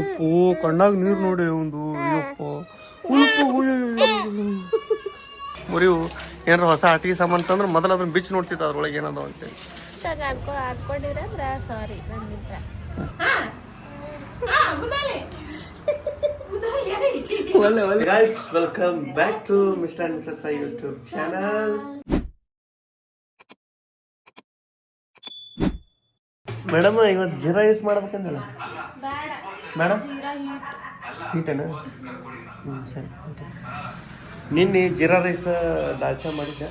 ಉಪ್ಪು ಕಣ್ಣಾಗ ನೀರು ನೋಡಿ ಒಂದು ಅಯ್ಯಪ್ಪ. ಉಪ್ಪು ಮುರಿವು ಏನಾರ ಹೊಸ ಆಟಿಗೆ ಸಾಮಾನು ತಂದ್ರೆ ಮೊದಲು ಅದನ್ನ ಬಿಚ್ಚಿ ನೋಡ್ತಿದ್ದ ಅದ್ರೊಳಗೆ ಏನದ ಅಂತೇಳಿ ಸಾರಿ ಒಳ್ಳೆ ಒಳ್ಳೆ. Guys welcome back to mister and missus I YouTube channel madam ಇವತ್ತು ಜೀರಾ ರೈಸ್ ಮಾಡ್ಬೇಕಂದಲ್ಲ? ಮೇಡಮ್ ಹೀಟನ ಹ್ಞೂ ಸರಿ ಓಕೆ ನಿನ್ನೆ ಜೀರಾ ರೈಸ್ ದಾಲ್ಚಾ ಮಾಡಿದ್ದೆ.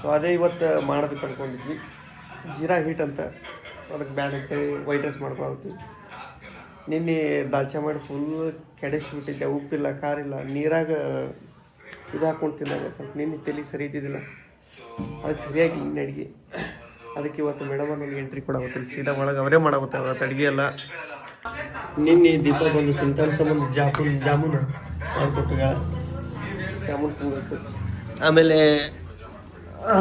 ಸೊ ಅದೇ ಇವತ್ತು ಮಾಡ್ಬೇಕು ಅಂದ್ಕೊಂಡಿದ್ವಿ ಜೀರಾ ಹೀಟ್ ಅಂತ. ಅದಕ್ಕೆ ಬ್ಯಾಡ ಅಂತೇಳಿ ವೈಟ್ ರೈಸ್ ಮಾಡ್ಕೊಳ್ತೀವಿ ನಿನ್ನೆ ದಾಲ್ಚಾ ಮಾಡಿ ಫುಲ್ ಕೆಡಿಸ್ಬಿಟ್ಟಿದ್ದೆ. ಉಪ್ಪಿಲ್ಲ ಖಾರಿಲ್ಲ ನೀರಾಗ ಇದು ಹಾಕೊಂಡು ತಿನ್ನಾಗ ಸ್ವಲ್ಪ ನಿನ್ನೆ ತಲೆ ಸರಿ ಇದ್ದಿದ್ದಿಲ್ಲ. ಅದಕ್ಕೆ ಸರಿಯಾಗಿ ನಿನ್ನೆ ಅಡುಗೆ. ಅದಕ್ಕೆ ಇವತ್ತು ಮೇಡಮ್ ನನಗೆ ಎಂಟ್ರಿ ಕೊಡಾವತ್ತಿಲ್ಲ ಸೀದಾ ಒಳಗೆ ಅವರೇ ಮಾಡಾವತ್ತೆ ಅವತ್ತು ಅಡುಗೆ ಎಲ್ಲ. ನಿನ್ನೆ ದೀಪ ಬಂದು ಸುಲ್ತಾನ್ ಸಂಬಂಧ ಜಾಮೂನ್ ಜಾಮೂನು ಮಾಡ್ಕೊಟ್ಟು ಜಾಮೂನ್ ಆಮೇಲೆ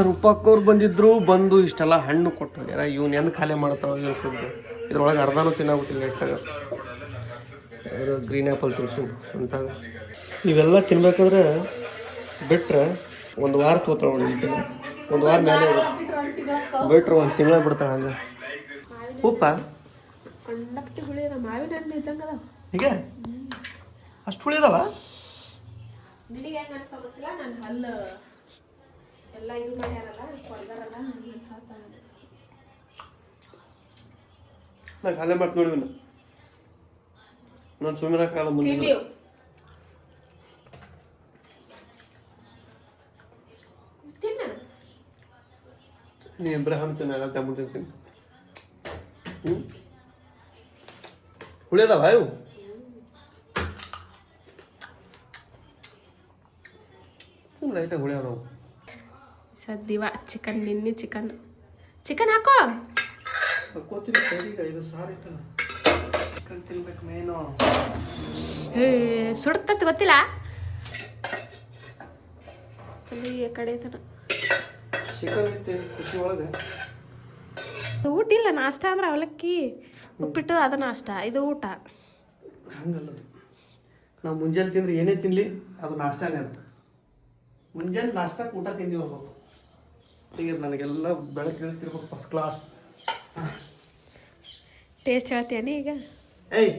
ರೂಪಕ್ಕವ್ರು ಬಂದಿದ್ರು ಬಂದು ಇಷ್ಟೆಲ್ಲ ಹಣ್ಣು ಕೊಟ್ಟು ಹೋಗ್ಯಾರ. ಇವ್ನು ಎಂದು ಖಾಲಿ ಮಾಡ್ತಾವ ಇವ್ನು ಸುದ್ದು. ಇದ್ರೊಳಗೆ ಅರ್ಧನೂ ತಿನ್ನಾಗುತ್ತಿಲ್ಲ ಇಟ್ಟಾಗ ಗ್ರೀನ್ ಆ್ಯಪಲ್ ತಿನ್ಸು ಸುಂಟಾಗ ಇವೆಲ್ಲ ತಿನ್ಬೇಕಾದ್ರೆ ಬಿಟ್ರೆ ಒಂದು ವಾರ ತೋತಾಳ ಇಂತಿನ ಒಂದು ವಾರ ಮೇಲೆ ಬಿಟ್ರು ಒಂದು ತಿಂಗಳ ಬಿಡ್ತಾಳೆ ಹಂಗೆ. ಉಪ್ಪ? ಹುಳಿ ಅದಾವ? ಹೀಗೆ ಅಷ್ಟು ಹಲ್ಲು ಕೊಡ್ದಾರಲ್ಲ ಅನ್ಸಾತ ನಾನು ಖಾಲಿ ಮಾಡ್ತು ನೋಡಿ ನಾನು ಸುಮ್ಮನೆ ಕಾಲ ಮುಂದೆ ನೀ ಇಬ್ಬರ ಅಂತ ತಿಂತೀನಿ ಹ್ಞೂ ಉಳಿದಾವ ಇವು? ಲೈಟಾಗಿ ಉಳಿಯಾವ ನಾವು. ಸದ್ದಿವ ಚಿಕನ್ ನಿನ್ನೆ ಚಿಕನ್ ಚಿಕನ್ ಹಾಕೋ? ಹಾಕೋತೀನಿ ಸೈಡಿಗೆ ಇದು ಸಾರಿ ಇತ್ತಲ್ಲ. ಚಿಕನ್ ತಿನ್ಬೇಕು ಮೇನು ಏ, ಸುಡ್ತತ್ ಗೊತ್ತಿಲ್ಲ? ಅಲ್ಲಿ ಈ ಕಡೆ ತನ ಚಿಕನ್ ಇತ್ತು ಖುಷಿ ಒಳಗೆ ಊಟ ಇಲ್ಲ ನಾಷ್ಟ ಅಂದ್ರೆ ಅವಲಕ್ಕಿ ಉಪ್ಪಿಟ್ಟು ಅದು ನಾಷ್ಟ ಇದು ಊಟ. ಹಂಗಲ್ಲ. ನಾವು ಮುಂಜಾನೆ ತಿಂದ್ರೆ ಏನೇ ತಿನ್ನಲಿ ಅದು ನಾಷ್ಟಾನೇ ಅದು ಮುಂಜಾನೆ ನಾಷ್ಟಕ್ಕೆ ಊಟ ತಿಂದೀವಿ ಹೋಗ್ಬೇಕು. ಈಗ ನನಗೆಲ್ಲ ಬೆಳಗ್ಗೆ ಹೇಳ್ತಿರ್ಬೇಕು ಫಸ್ಟ್ ಕ್ಲಾಸ್ ಟೇಸ್ಟ್ ಹೇಳ್ತೇನೆ ಈಗ? ಏಯ್.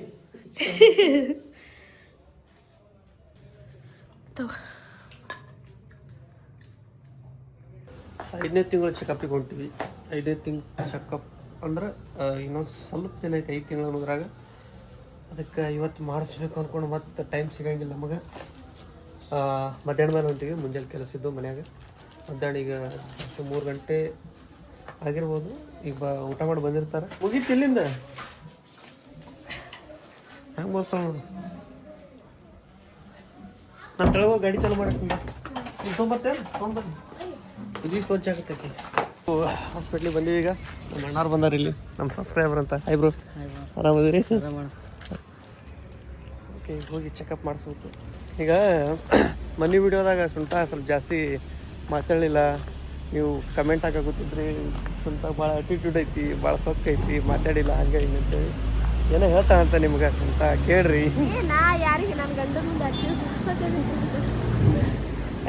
ತಗೋ ಐದನೇ ತಿಂಗಳು ಚೆಕಪ್ಪಿಗೆ ಹೊಂಟಿವಿ ಐದನೇ ತಿಂಗ್ ಚೆಕಪ್ ಅಂದ್ರೆ ಇನ್ನೊಂದು ಸ್ವಲ್ಪ ದಿನ ಐತೆ, ಐದು ತಿಂಗಳು ಅನ್ನೋದ್ರಾಗ ಅದಕ್ಕೆ ಇವತ್ತು ಮಾಡಿಸ್ಬೇಕು ಅಂದ್ಕೊಂಡು ಮತ್ತೆ ಟೈಮ್ ಸಿಗಂಗಿಲ್ಲ ನಮಗೆ. ಮಧ್ಯಾಹ್ನ ಮೇಲೆ ಹೊಂತೀವಿ ಮುಂಜಾನೆ ಕೆಲಸ ಇದ್ದು ಮನ್ಯಾಗ. ಮಧ್ಯಾಹ್ನ ಈಗ ಮೂರು ಗಂಟೆ ಆಗಿರ್ಬೋದು. ಈಗ ಬ, ಊಟ ಮಾಡಿ ಬಂದಿರ್ತಾರೆ. ಮುಗೀತು ಇಲ್ಲಿಂದ? ಹೆಂಗೆ ಬರ್ತಾವ ನೋಡು. ನಾನು ತಳಗೋ ಗಾಡಿ ಚಾಲು ಮಾಡಕ್ಕೆ ನೀವು ತೊಗೊಂಬರ್ತೆ ತೊಗೊಂಬರ್ರಿ ಇದಿಷ್ಟು ವಚ್ಚ ಆಗುತ್ತೆ ಹಾಸ್ಪಿಟ್ಲಿಗೆ ಬಂದೀವಿ ಈಗ. ನಮ್ಮ ಅಣ್ಣಾರು ಬಂದಾರ ಇಲ್ಲಿ. ನಮ್ಮ ಸಬ್ಸ್ಕ್ರೈಬರ್ ಅಂತ. ಐಬ್ರು ಆರಾಮದಿರಿ? ಓಕೆ ಹೋಗಿ ಚೆಕಪ್ ಮಾಡಿಸ್ಬೇಕು. ಈಗ ಮನಿ ವಿಡಿಯೋದಾಗ ಸ್ವಲ್ಪ ಸ್ವಲ್ಪ ಜಾಸ್ತಿ ಮಾತಾಡಲಿಲ್ಲ. ನೀವು ಕಮೆಂಟ್ ಹಾಕಾಗುತ್ತಿದ್ರಿ ಸ್ವಲ್ಪ ಭಾಳ ಅಟಿಟ್ಯೂಡ್ ಐತಿ ಭಾಳ ಸೊಕ್ಕ ಐತಿ ಮಾತಾಡಿಲ್ಲ ಹಂಗೆ ಹಿಂಗೆ ಅಂತೇಳಿ ಏನೋ ಹೇಳ್ತಾನಂತ ನಿಮ್ಗೆ ಸ್ವಂತ ಕೇಳ್ರಿ ನಾ ಯಾರಿಗೆ ನನ್ನ ಗಂಡ ಮುಂದೆ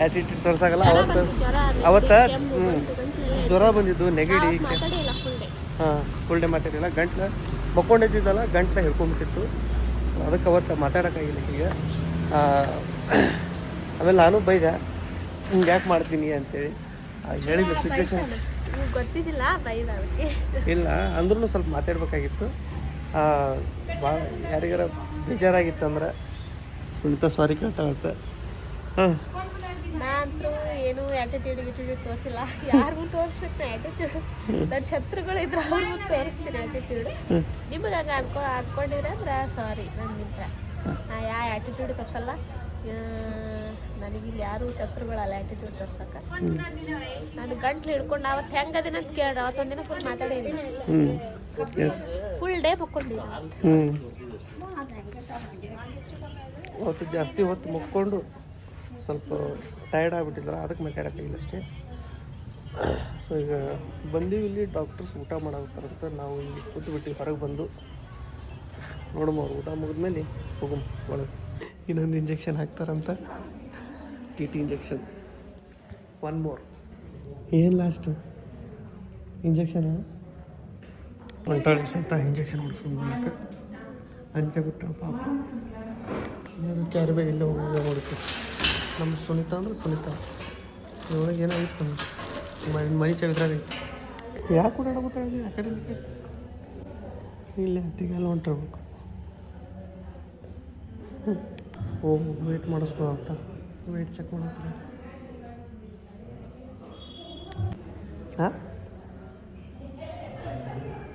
ಆ್ಯಟಿಟ್ಯೂಡ್ ತೋರ್ಸಾಗಲ್ಲ. ಅವತ್ತು ಅವತ್ತು ಹ್ಞೂ ಜ್ವರ ಬಂದಿದ್ದು ನೆಗಡಿ ಹಾಂ ಫುಲ್ ಡೇ ಮಾತಾಡಿಲ್ಲ ಗಂಟ್ಲು ಮಕ್ಕೊಂಡಿದ್ದಿದ್ದಲ್ಲ ಗಂಟ್ಲ ಹಿಡ್ಕೊಂಡ್ಬಿಟ್ಟಿತ್ತು. ಅದಕ್ಕೆ ಅವತ್ತು ಮಾತಾಡೋಕ್ಕಾಗಿಲ್ಲ ಈಗ ಆಮೇಲೆ ನಾನು ಬೈದೆ ಹಿಂಗೆ ಯಾಕೆ ಮಾಡ್ತೀನಿ ಅಂತೇಳಿ. ಹೇಳಿದ ಸಿಚುವೇಶನ್ ಇಲ್ಲ ಅಂದ್ರೂ ಸ್ವಲ್ಪ ಮಾತಾಡ್ಬೇಕಾಗಿತ್ತು. ಭಾಳ ಯಾರಿಗಾರ ಬೇಜಾರಾಗಿತ್ತಂದ್ರೆ ಸುನಿತಾ ಸಾರಿ ಕೇಳ್ತಾಳತ್ತೆ ಹಾಂ ನಾ ಅಂತೂ ಏನು ಆಟಿಟ್ಯೂಡ್ ಗಿಟಿಟ್ಯೂಡ್ ತೋರಿಸಿಲ್ಲ. ಯಾರಿಗೂ ತೋರಿಸ್ಬೇಕು ನಾ ಆಟಿಟ್ಯೂಡ್ ನನ್ನ ಶತ್ರುಗಳು ಇದ್ರೆ ಅವ್ರಿಗೂ ತೋರಿಸ್ತೀನಿ ಆಟಿಟ್ಯೂಡ್ ನಿಮಗೆ ಹಂಗೆ ಅನ್ಕೊ ಅನ್ಕೊಂಡಿದ್ರೆ ಅಂದ್ರೆ ಸಾರಿ ನನ್ನಿಂದ ನಾ ಯಾವ ಆಟಿಟ್ಯೂಡ್ ತೋರಿಸಲ್ಲ. ನನಗಿಲ್ಲಿ ಯಾರು ಶತ್ರುಗಳಲ್ಲ ಆಟಿಟ್ಯೂಡ್ ತೋರ್ಸಕ್ಕ. ನಾನು ಗಂಟ್ಲು ಹಿಡ್ಕೊಂಡು ಅವತ್ತು ಹೆಂಗದಿನ ಅಂತ ಕೇಳಿ ಅವತ್ತೊಂದಿನ ಫುಲ್ ಮಾತಾಡಿದ್ದೀನಿ ಫುಲ್ ಡೇ ಹ್ಞೂ ಅವತ್ತು ಜಾಸ್ತಿ ಹೊತ್ತು ಮುಕ್ಕೊಂಡು ಸ್ವಲ್ಪ ಟಯರ್ಡ್ ಆಗಿಬಿಟ್ಟಿದ್ರು ಅದಕ್ಕೆ ಮಾತಾಡೋಕ್ಕಾಗಿಲ್ಲ ಅಷ್ಟೇ. ಸೊ ಈಗ ಬಂದೀವಿ ಇಲ್ಲಿ ಡಾಕ್ಟರ್ಸ್ ಊಟ ಮಾಡಾಕತ್ತಾರಂತ. ನಾವು ಇಲ್ಲಿ ಕೂತ್ಬಿಟ್ಟು ಹೊರಗೆ ಬಂದು ನೋಡಮ್ಮ ಅವ್ರು ಊಟ ಮುಗಿದ್ಮೇಲೆ ಹೋಗು ಒಳಗೆ. ಇನ್ನೊಂದು injection ಹಾಕ್ತಾರಂತ. T T injection one more ಏನು ಲಾಸ್ಟು ಇಂಜೆಕ್ಷನ್ ಅಂತ ಇಂಜೆಕ್ಷನ್ ಹೊಡ್ಸ್ಕೊಂಡು ಅಂಚೆ ಬಿಟ್ಟರು ಪಾಪ. ಕ್ಯಾರಿ ಬ್ಯಾಗ್ ಇಲ್ಲೇ ಹೋಗಿ ನೋಡುತ್ತೆ. ನಮ್ಮ ಸುನೀತಾ ಅಂದ್ರೆ ಸುನೀತಾ. ಇದ್ರೊಳಗೆ ಏನಾಗಿತ್ತು ನಮ್ಮ ಮನಿ ಚವಿದ್ರಾಗ ಯಾಕೆ ಓಡಾಡಬೇಕಾಗಿ ಆ ಕಡೆ. ಇಲ್ಲೇ ಹತ್ತಿಗೆಲ್ಲ ಹೊಂಟಿರ್ಬೇಕು. ಓ ವೇಟ್ ಮಾಡಿಸ್ಬೋದು ಅಂತ. ವೇಟ್ ಚೆಕ್ ಮಾಡತ್ತಾರೆ ಹಾಂ?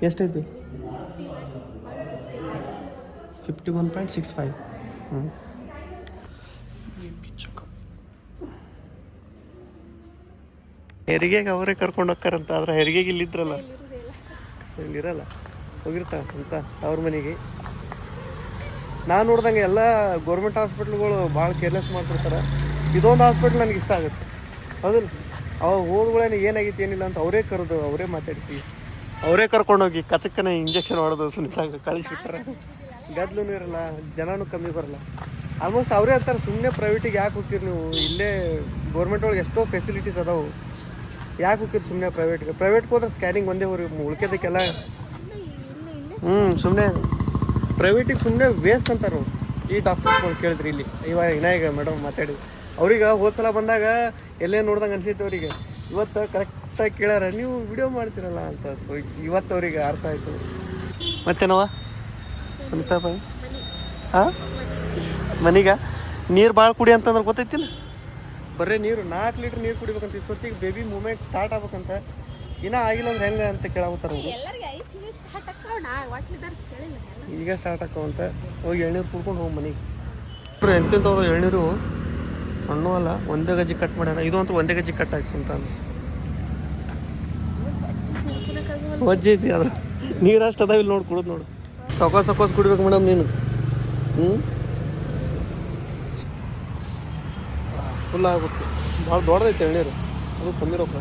ಎಷ್ಟೈತಿ? Fifty one point six five ಹ್ಞೂ ಹೆರಿಗೆಗೆ ಅವರೇ ಕರ್ಕೊಂಡು ಹೋಗ್ತಾರಂತ ಆದ್ರೆ ಹೆರಿಗೆಗೆ ಇಲ್ಲಿದ್ರಲ್ಲ? ಇಲ್ಲಿರಲ್ಲ. ಹೋಗಿರ್ತಾ ಅಂತ ಅವ್ರ ಮನೆಗೆ. ನಾನು ನೋಡ್ದಂಗೆ ಎಲ್ಲ ಗೌರ್ಮೆಂಟ್ ಹಾಸ್ಪಿಟ್ಲ್ಗಳು ಭಾಳ ಕೇರ್ಲೆಸ್ ಮಾಡ್ತಿರ್ತಾರೆ. ಇದೊಂದು ಹಾಸ್ಪಿಟ್ಲ್ ನನಗೆ ಇಷ್ಟ ಆಗುತ್ತೆ. ಹೌದಿಲ್ಲ? ಅವಾಗ ಹೋದ್ಗಳೇನು ಏನಾಗಿತ್ತು, ಏನಿಲ್ಲ ಅಂತ ಅವರೇ ಕರೆದು ಅವರೇ ಮಾತಾಡಿಸಿ ಅವರೇ ಕರ್ಕೊಂಡೋಗಿ ಕಚಕ್ಕನೆ ಇಂಜೆಕ್ಷನ್ ಹೊಡೆದು ಸುನಿತಾಗ ಕಳಿಸ್ಬಿಟ್ರೆ. ಗದ್ಲೂ ಇರಲ್ಲ, ಜನನೂ ಕಮ್ಮಿ ಬರಲ್ಲ. ಆಲ್ಮೋಸ್ಟ್ ಅವರೇ ಅಂತಾರೆ ಸುಮ್ಮನೆ ಪ್ರೈವೇಟಿಗೆ ಯಾಕೆ ಹೋಗ್ತೀರಿ ನೀವು? ಇಲ್ಲೇ ಗೌರ್ಮೆಂಟ್ ಒಳಗೆ ಎಷ್ಟೋ ಫೆಸಿಲಿಟೀಸ್ ಅದಾವು. ಯಾಕೆ ಹೋಗ್ತೀರಿ ಸುಮ್ಮನೆ ಪ್ರೈವೇಟ್ಗೆ ಪ್ರೈವೇಟ್ಗೆ ಹೋದ್ರೆ ಸ್ಕ್ಯಾನಿಂಗ್ ಒಂದೇ ಹೋರಿ ಉಳ್ಕೋದಕ್ಕೆಲ್ಲ? ಹ್ಞೂ ಸುಮ್ಮನೆ ಪ್ರೈವೇಟಿಗೆ ಸುಮ್ಮನೆ ವೇಸ್ಟ್ ಅಂತಾರೆ ಅವ್ರು. ಈ ಡಾಕ್ಟರ್ಸ್ಗಳು ಕೇಳಿದ್ರಿ ಇಲ್ಲಿ. ಇವಾಗ ವಿನಾಯಕ ಮೇಡಮ್ ಮಾತಾಡಿ. ಅವ್ರಿಗೆ ಹೋದ ಸಲ ಬಂದಾಗ ಎಲ್ಲೇ ನೋಡ್ದಂಗೆ ಅನ್ಸೈತೆ ಅವರಿಗೆ. ಇವತ್ತು ಕರೆಕ್ಟಾಗಿ ಕೇಳಾರ ನೀವು ವಿಡಿಯೋ ಮಾಡ್ತೀರಲ್ಲ ಅಂತ ಇವತ್ತು ಅವರಿಗೆ ಅರ್ಥ ಆಯ್ತು. ಮತ್ತೇನವ ಸುಮಿತಾ ಬಾಯಿ ಹಾಂ ಮನೀಗ? ನೀರು ಭಾಳ ಕುಡಿ ಅಂತಂದ್ರೆ ಗೊತ್ತೈತಿಲ್ಲ? ಬರೀ ನೀರು ನಾಲ್ಕು ಲೀಟ್ರ್ ನೀರು ಕುಡಿಬೇಕಂತ ಇಷ್ಟೊತ್ತಿಗೆ ಬೇಬಿ ಮೂಮೆಂಟ್ ಸ್ಟಾರ್ಟ್ ಆಗ್ಬೇಕಂತ ಇನ್ನೂ ಆಗಿಲ್ಲ ಅಂದ್ರೆ ಹೆಂಗೆ ಅಂತ ಕೇಳಾಗುತ್ತಾರ ಈಗ ಸ್ಟಾರ್ಟ್ ಆಕ್ಕವಂತ ಹೋಗಿ ಎಳ್ನೀರು ಕುಡ್ಕೊಂಡು ಹೋಗಿ ಮನೆಗೆ. ಎಂತಿಂತವ್ರು ಎಳ್ನೀರು ಸಣ್ಣ ಅಲ್ಲ ಒಂದೇ ಗಜ್ಜಿ ಕಟ್ ಮಾಡ್ಯಾರ. ಇದು ಅಂತೂ ಒಂದೇ ಗಜ್ಜಿ ಕಟ್ ಹಾಕಿ ಅಂತ ವಜ್ಜೆ ಐತಿ ಅದ್ರ ನೀರು ಅಷ್ಟು ಅದಾವ ಇಲ್ಲಿ ನೋಡಿ ಕುಡಿದು ನೋಡು. ಸೊಕೋಸ್ ಸಕೋಸ್ ಕುಡಿಬೇಕು ಮೇಡಮ್ ನೀನು. ಹ್ಞೂ ಫುಲ್ ಆಗುತ್ತೆ. ಭಾಳ ದೊಡ್ಡದೈತೆ ಎಳ್ನೀರು. ಅದು ಕಮ್ಮಿ ರೊಕ್ಕ.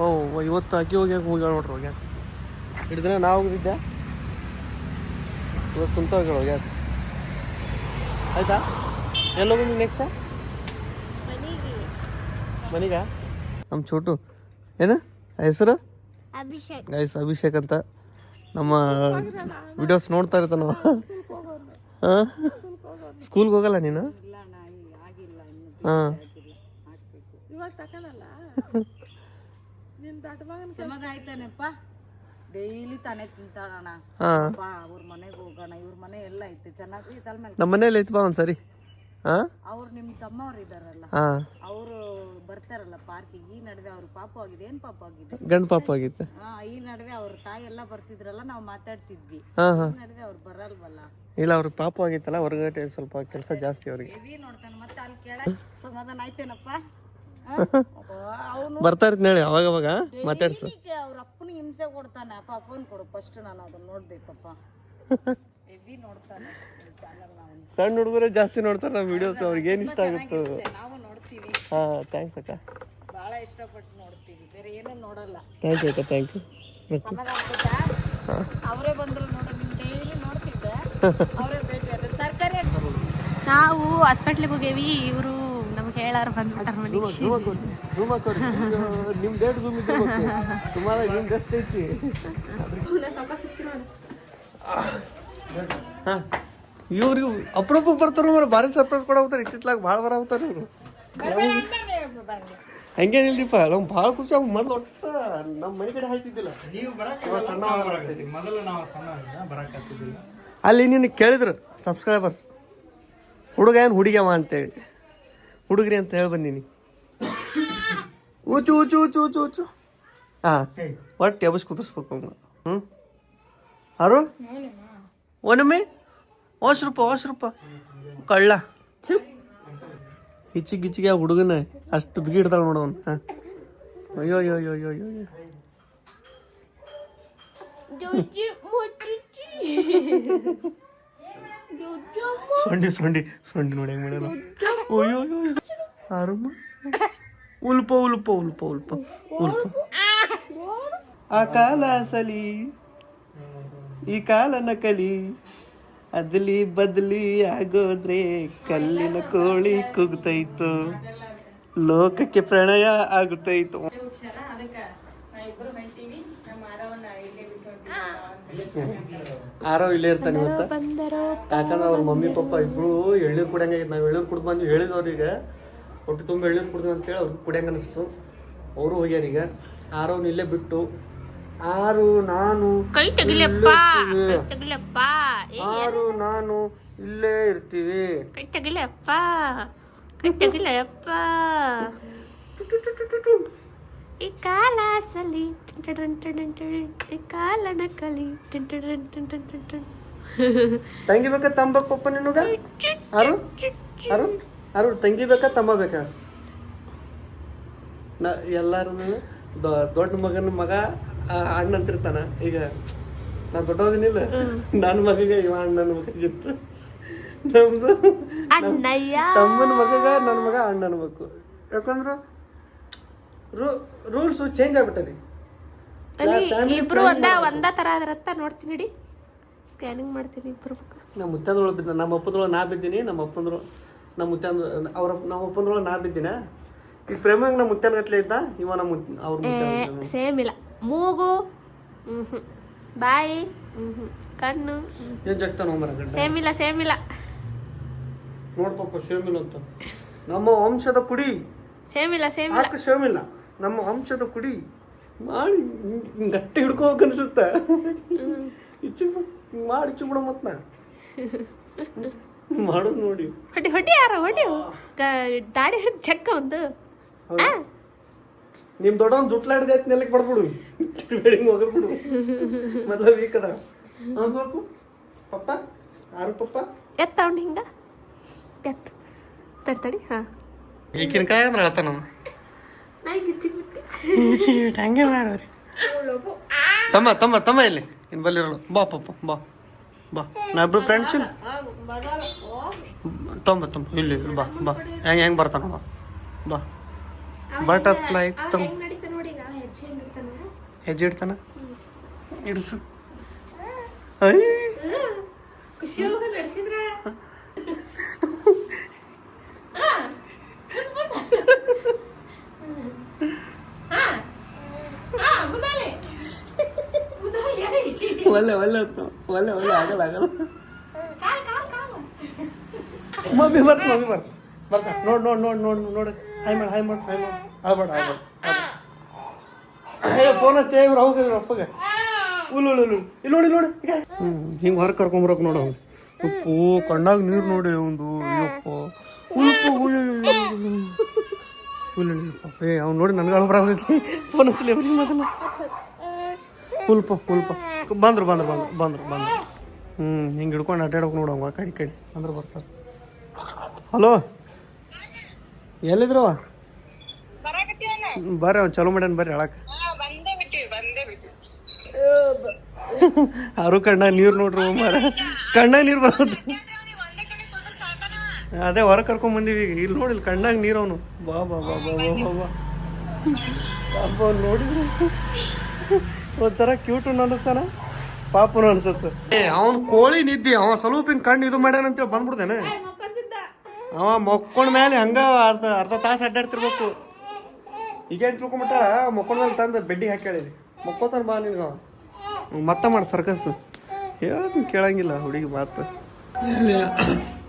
ಓ ಇವತ್ತು ಅಕ್ಕಿ ಹೋಗಿ ಹೋಗ್ಯಾಳ ನೋಡ್ರಿ ಹೋಗ್ಯಾಕ. ಹಿಡಿದ್ರೆ ನಾವು ಹೋಗಿದ್ದೆ. ಇವತ್ತು ಕುಂತ ಹೋಗಿ ಹೋಗ್ಯಾಕ. ಆಯ್ತಾ? ಎಲ್ಲಿ ಹೋಗಿ ನೆಕ್ಸ್ಟ್ ಮನೆಗೆ. ನಮ್ಮ ಚೋಟು. ಏನು? ಹೆಸರು? ಅಭಿಷೇಕ್. ಗೈಸ್ ಅಭಿಷೇಕ್ ಅಂತ. ನಮ್ಮ ವಿಡಿಯೋಸ್ ನೋಡ್ತಾ ಇರ್ತಾನ ಹಾಂ? ಸ್ಕೂಲ್ಗೆ ಹೋಗಲ್ಲ ನೀನು? ಹಾಂ. ಇವಾಗ ತಕನಲ್ಲ? ನಿನ್ ದೊಡ್ಡ ಮಗನ ಸಮಾಧಾನ ಆಯ್ತಾನಪ್ಪ. ಡೈಲಿ ತಾನೇ ತಿಂತಾಳಣ್ಣ. ಹಾಂ. ಬಾ ಅವ್ರ ಮನೆಗೆ ಹೋಗೋಣ ಇವ್ರ ಮನೆ ಎಲ್ಲ ಐತೆ. ಚೆನ್ನಾಗಿ ತಲೆ ಮೇಲೆ ನಮ್ಮ ಮನೇಲಿ ಐತಿ ಬಾ ಒಂದು ನಿಮ್ ಹಾಂ ಅವ್ರು ಇದಾರಲ್ಲ ಅವರು ಬರ್ತಾರಲ್ಲ ಪಾರ್ಕಿಗೆ. ಈ ನಡುವೆ ಅವ್ರ ಪಾಪ ಆಗಿದೆ ಏನ್ ಪಾಪ ಆಗಿದೆ? ಗಂಡು ಪಾಪ ಆಗಿತ್ತು ಹಾ ಈ ನಡುವೆ ಅವ್ರ ತಾಯಿ ಎಲ್ಲ ಬರ್ತಿದ್ರಲ್ಲ ನಾವು ಮಾತಾಡ್ತಿದ್ವಿ. ಈ ನಡುವೆ ಅವ್ರು ಬರಲ್ವಲ್ಲ? ಇಲ್ಲ ಅವ್ರ ಪಾಪ ಆಗಿತ್ತಲ್ಲ ಹೊರಗಡೆ ಸ್ವಲ್ಪ ಕೆಲಸ ಜಾಸ್ತಿ ಅವ್ರಿಗೆ. ಹೆವಿ ನೋಡ್ತಾನೆ ಮತ್ತೆ ಅಲ್ಲಿ ಕೇಳ ಸಮಾಧಾನ ಆಯ್ತೇನಪ್ಪ? ಅವನು ಬರ್ತಾ ಇರ್ತೀನಿ ಹೇಳಿ ಅವಾಗ ಅವಾಗ ಮಾತಾಡ್ಸು. ಅವ್ರ ಅಪ್ಪನಿಗೆ ಹಿಂಸೆ ಕೊಡ್ತಾನೆ. ಅಪ್ಪ ಫೋನ್ ಕೊಡು ಫಸ್ಟ್ ನಾನು ಅದನ್ನ ನೋಡ್ಬೇಕಪ್ಪ. ಹೆವಿ ನೋಡ್ತಾನೆ ಚಾನಲ್ ಸಣ್ಣ ಹುಡುಗರು ಜಾಸ್ತಿ ನೋಡ್ತಾರೆ ನಮ್ಮ ವಿಡಿಯೋಸ್ ಅವ್ರಿಗೆ ಏನು ಇಷ್ಟ ಆಗುತ್ತೆ? ನಾವು ನೋಡ್ತೀವಿ. ಹಾಂ ಥ್ಯಾಂಕ್ಸ್ ಅಕ್ಕ. ಭಾಳ ಇಷ್ಟಪಟ್ಟು ನೋಡ್ತೀವಿ ಬೇರೆ ಏನೂ ನೋಡಲ್ಲ. ಥ್ಯಾಂಕ್ ಯು ಅಕ್ಕ ಥ್ಯಾಂಕ್ ಯು ಮತ್ತೆ ಅವರೇ ಬಂದರು ನೋಡಿ ನಿಮ್ಮ ಡೈಲಿ ನೋಡ್ತಿದ್ದೆ. ಅವರೇ ಭೇಟಿ ಆದ್ರೆ ತರಕಾರಿ ನಾವು ಹಾಸ್ಪಿಟ್ಲಿಗೆ ಹೋಗೇವಿ ಇವರು ನಮ್ಗೆ ಹೇಳಾರ ಬಂದ್ಬಿಟ್ಟಾರ ನಿಮ್ಮ ಡೇಟ್ ರೂಮ್ ಇದೆ ಸುಮಾರು ನಿಮ್ಮ ಡೆಸ್ಟ್ ಐತಿ. ಹಾಂ. ಇವ್ರಿಗೆ ಅಪರೂಪಕ್ಕೆ ಬರ್ತಾರೆ ಮರ ಭಾರಿ ಸರ್ಪ್ರೈಸ್ ಕೊಡಾಗ್ತಾರೆ ಇತ್ತಿತ್ಲಾಗ ಭಾಳ ಬರ ಹೋಗ್ತಾರೆ ಇವರು. ಹಂಗೇನಿಲ್ಲ ದೀಪ ನಮ್ಗೆ ಭಾಳ ಖುಷಿ ಆಗ ಮೊದ್ಲು ಒಟ್ಟು ನಮ್ಮ ಮನೆ ಕಡೆ ಹಾಯ್ತಿದ್ದಿಲ್ಲ. ನೀವು ಬರಕ್ಕೆ ಸಣ್ಣ ಬರಾಕತ್ತೀವಿ. ಮೊದಲು ನಾವು ಸಣ್ಣ ಬರಕತ್ತಿದ್ದಿಲ್ಲ ಅಲ್ಲಿ ನಿನ್ನ ಕೇಳಿದ್ರು ಸಬ್ಸ್ಕ್ರೈಬರ್ಸ್ ಹುಡುಗ ಏನು ಹುಡುಗ್ಯಾವ ಅಂತೇಳಿ. ಹುಡುಗ್ರಿ ಅಂತ ಹೇಳಿ ಬಂದೀನಿ. ಊಚು ಊಚು ಊಚು ಊಚು ಊಚು. ಹಾಂ ಒಟ್ಟು ಎಬಸ್ ಕುದಿಸ್ಬೇಕು ಹ್ಞೂ ಅರು ಒನಮ್ಮೆ ಓಸ್ ರೂಪ ಕಳ್ಳ. ಹಿಚ್ಚಿಗೆ ಗಿಚ್ಚಿಗೆ ಆ ಹುಡುಗನ ಅಷ್ಟು ಬಿಗಿ ಇಡ್ತಾಳೆ ನೋಡೋನು ಹಾಂ. ಅಯ್ಯೋ ಅಯ್ಯೋ ಅಯ್ಯೋ ಅಯ್ಯೋ ಅಯ್ಯೋ ಸೊಂಡಿ ಸೊಂಡಿ ಸೊಂಡಿ ನೋಡಿ ಹೆಂಗೆ ಮಾಡ್ಯಾರ ಅಯ್ಯೋ. ಆರಮ್ಮ ಉಲ್ಪ ಉಲ್ಪ ಉಲ್ಪ ಉಲ್ಪ ಉಲ್ಪ. ಆ ಕಾಲ ಸಲಿ ಈ ಕಾಲ. ನಕಲಿ ಅದ್ಲಿ ಬದಲಿ ಆಗೋದ್ರೆ ಕಲ್ಲಿನ ಕೋಳಿ ಕುಗ್ತೈತು. ಲೋಕಕ್ಕೆ ಪ್ರಣಯ ಆಗುತ್ತೈತು. ಆರೋ ಇಲ್ಲೇ ಇರ್ತಾನೆ ಇವತ್ತ ಯಾಕಂದ್ರೆ ಅವ್ರ ಮಮ್ಮಿ, ಪಪ್ಪ ಇಬ್ರು ಎಳ್ನೀರು ಕುಡಿಯಂಗಾಗಿತ್ತು ನಾವು ಎಳ್ನೀರು ಕುಡ್ದು ಬಂದು ಹೇಳಿದವ್ರೀಗ ಒಟ್ಟು ತುಂಬ ಎಳ್ನೀರು ಕುಡ್ದು ಅಂತೇಳಿ ಅವ್ರಿಗೆ ಕುಡಿಯಂಗ ಅನಿಸ್ತು. ಅವರು ಹೋಗ್ಯಾರೀಗ ಆರೋನ್ ಇಲ್ಲೇ ಬಿಟ್ಟು ಆರು ನಾನು ಕೈ ತೆಗಿಲಪ್ಪ ಕೈ. ತೆಗಿಲಪ್ಪ ಆರು ನಾನು ಇಲ್ಲೇ ಇರ್ತೀವಿ ಕೈ ತೆಗಿಲಪ್ಪ ಕೈ ತೆಗಿಲಪ್ಪ ಈ ಕಾಲ ಸಲಿ. ಈ ಕಾಲ ನಕಲಿ. ತಂಗಿ ಬೇಕ ತಂಬಕ್ ಪಪ್ಪ ನಿನಗ ಆರು ಆರು ಆರು ತಂಗಿ ಬೇಕಾ ತಮ್ಮ ಬೇಕಾ ನಾ ಎಲ್ಲಾರು ದೊಡ್ಡ ಮಗನ ಮಗ ಅಣ್ಣ ಅಂತಿರ್ತಾನ ಈಗ ನಾ ದೊಡ್ಡವದಿನಿಲ್ಲ ನನ್ನ ಮಗಗೆ ಇವ ಅಣ್ಣನ ಮಗಗಿತ್ತು. ನಮ್ದು ತಮ್ಮನ ಮಗಗ ನನ್ನ ಮಗ ಅಣ್ಣ ಅನ್ಬೇಕು ಯಾಕಂದ್ರ ರೂಲ್ಸ್ ಚೇಂಜ್ ಆಗ್ಬಿಟ್ಟದೆ. ಇಬ್ರು ಒಂದ ಒಂದ ತರ ಅದ್ರತ್ತ ನೋಡ್ತೀನಿ ಇಡಿ. ಸ್ಕ್ಯಾನಿಂಗ್ ಮಾಡ್ತೀನಿ ಇಬ್ರು ಮುಖ ನಮ್ಮ ಮುತ್ತಂದ್ರೊಳಗೆ ಬಿದ್ದ ನಮ್ಮ ಅಪ್ಪಂದ್ರೊಳಗೆ ನಾ ಬಿದ್ದೀನಿ ನಮ್ಮ ಅಪ್ಪಂದ್ರು ನಮ್ಮ ಮುತ್ತಂದ್ರ ಅವ್ರ ನಮ್ಮ ಅಪ್ಪಂದ್ರೊಳಗೆ ನಾ ಬಿದ್ದೀನ? ಈಗ ಪ್ರೇಮಂಗ್ ನಮ್ಮ ಮುತ್ತನ ಗಟ್ಲೆ ಇದ್ದ ಇವ ನಮ್ಮ ಅವ್ರ ಸೇಮ್ ಇಲ್ಲ. ಮೂಗು. ಹ್ಮ್. ಹ್ಮ್ ಬಾಯಿ. ಹ್ಮ್. ಹ್ಮ್ ಕಣ್ಣು. ಏನ್ ಜಗ್ತಾನ ಗಂಡ ಸೇಮ್ ಇಲ್ಲ ಸೇಮ್ ಇಲ್ಲ ಅಂತ. ನಮ್ಮ ವಂಶದ ಕುಡಿ. ಸೇಮ್ ಇಲ್ಲ ಸೇಮ್ ಇಲ್ಲ ನಮ್ಮ ವಂಶದ ಕುಡಿ. ಮಾಡಿ ಗಟ್ಟಿ ಹಿಡ್ಕೋಬೇಕು ಅನ್ಸುತ್ತೆ. ಇಚ್ಚಿ ಮಾಡಿ ಚುಬಿಡ ಮತ್ ನಾ ಮಾಡೋದು ನೋಡಿ. ಹೊಟ್ಟಿ ಹೊಟ್ಟಿ ಯಾರ ಹೊಟ್ಟಿ ದಾಡಿ ಹಿಡಿದು ಚಕ್ಕ ಒಂದು. ನಿಮ್ ದೊಡ್ಡವನ್ ಜುಟ್ಲಾಡ್ದೆ ಐತ್ ನೆಲಕ್ಕೆ ಬಡ್ಬಿಡು ವೆಡಿಂಗ್ ಹೋಗ್ಬಿಡು ಮೊದಲ ವೀಕ್ ಅದ ಅನ್ಬೇಕು ಪಪ್ಪ ಆರು ಪಪ್ಪ. ಎತ್ತ ಅವ್ನು ಹಿಂಗ. ಎತ್ತ ತಡಿ ತಡಿ ಹಾ. ಕಾಯ ಅಂದ್ರೆ ಹೇಳ್ತಾನ ಹಂಗೆ ಮಾಡೋರಿ. ತಮ್ಮ ತಮ್ಮ ತಮ್ಮ ಇಲ್ಲಿ. ಇನ್ ಬಲ್ಲಿ ಬಾ ಪಪ್ಪ ಬಾ. ಬಾ. ನಾ ಇಬ್ರು ಫ್ರೆಂಡ್ಸ್ ತಮ್ಮ ತಮ್ಮ. ತೊಂಬ ಇಲ್ಲಿ ಇಲ್ಲಿ ಬಾ ಬಾ. ಹೆಂಗೆ ಹೆಂಗೆ ಬರ್ತಾನ ಬಾ ಬಾ. ಬಟರ್ಫ್ಲೈ ಈಗ ಹೆಜ್ಜೆ ಇಡ್ತಾನ ಇಡಿಸು. ಒಳ್ಳೆ ಒಳ್ಳೆ ಒಲ್ಲೆ ಒಲ್ಲೆ ಆಗಲ್ಲ ಆಗಲ್ಲ. ಮಮ್ಮಿ ಬರ್ತ ಮಮ್ಮಿ ಬರ್ತ. ಬರ್ತ. ನೋಡ್ ನೋಡ್ ನೋಡ್ ನೋಡ್ ನೋಡ್. ಹಾಯ್ ಮಾಡಿ ಹಾಯ್ ಮಾಡಿ ಹಾಯ್ ಮಾಡಿ ಆಗ್ಬೇಡ ಆಗ್ಬೇಡ ಏ ಫೋನ್ ಹಚ್ಚ. ಇವ್ರು ಹೋಗಿದ್ರು ಅಪ್ಪಗೆ ಉಲ್ಲು ಉಲ್ಲು ಇಲ್ಲಿ ನೋಡಿ ನೋಡಿ. ಹ್ಞೂ ಹಿಂಗೆ ಹೊರಗೆ ಕರ್ಕೊಂಬರಕ್ಕೆ ನೋಡು ಅವ್ನು. ಉಪ್ಪು, ಕಣ್ಣಾಗ ನೀರು ನೋಡಿ ಒಂದು ಅಯ್ಯಪ್ಪ. ಉಲ್ಪು ಉಲ್ಲು ಏ, ಅವ್ನು ನೋಡಿ ನನಗೆ ಅಳು ಬರಾಕತ್ತೈತಿ ಫೋನ್ ಹಚ್ಚಲಿ ಅವ್ರಿಗೆ ಮೊದಲ ಉಲ್ಪ ಉಲ್ಪ. ಬಂದ್ರು ಬಂದ್ರು ಬಂದ್ರು ಬಂದ್ರು ಬಂದ್ರು. ಹ್ಞೂ ಹಿಂಗೆ ಹಿಡ್ಕೊಂಡು ಅಡ್ಡಾಡೋಕೆ ನೋಡು ಆ ಕಡೆ ಕಡೆ. ಅಂದ್ರೆ ಬರ್ತಾರೆ. ಹಲೋ ಎಲ್ಲಿದ್ರವ ಬರ್ರಿ ಅವ್ನು ಚಲೋ ಮಾಡ್ಯಾನ ಬರ್ರಿ ಹೇಳಕ್. ಅವರು ಕಣ್ಣ ನೀರು ನೋಡ್ರಿ ಮಾರ ಕಣ್ಣ ನೀರು ಬರೋದು ಅದೇ ಹೊರ ಕರ್ಕೊಂಡ್ ಬಂದಿವಿ ಈಗ. ಇಲ್ಲಿ ನೋಡಿ ಇಲ್ಲಿ ಕಣ್ಣಾಗ ನೀರು ಅವನು. ಬಾ ಬಾ ಬಾ ಬಾ ಬಾ ಬಾ ಬಾ. ನೋಡಿದ್ರು ಅವ್ನ್ ನೋಡಿದ್ರೆ ಒಂಥರ ಕ್ಯೂಟ್ ಅನಿಸ್ತಾನ ಪಾಪನು ಅನ್ಸುತ್ತೆ. ಅವನು ಕೋಳಿ ನಿದ್ದಿ ಅವ ಸ್ವಲ್ಪ ಕಣ್ಣು ಇದು ಮಾಡ್ಯಾನ ಅಂತೇಳಿ ಬಂದ್ಬಿಡ್ತೇನೆ. ಅವ ಮಕ್ಕೊಂಡ ಮೇಲೆ ಹಂಗ ಅರ್ಧ ಅರ್ಧ ತಾಸು ಅಡ್ಡಾಡ್ತಿರ್ಬೇಕು. ಈಗೇನು ತಿಳ್ಕೊಂಬಿಟ್ಟ ಮಕ್ಕೊಂಡ ಮೇಲೆ ತಂದು ಬೆಡ್ಡಿ ಹಾಕಿ ಮಕ್ಕೋತಾನ ಬಾ ನಿನ್ಗ ಅವ. ಮತ್ತೆ ಮಾಡಿ ಸರ್ಕಸ್ ಹೇಳ್ತೀನಿ ಕೇಳಂಗಿಲ್ಲ ಹುಡುಗಿ ಮಾತು.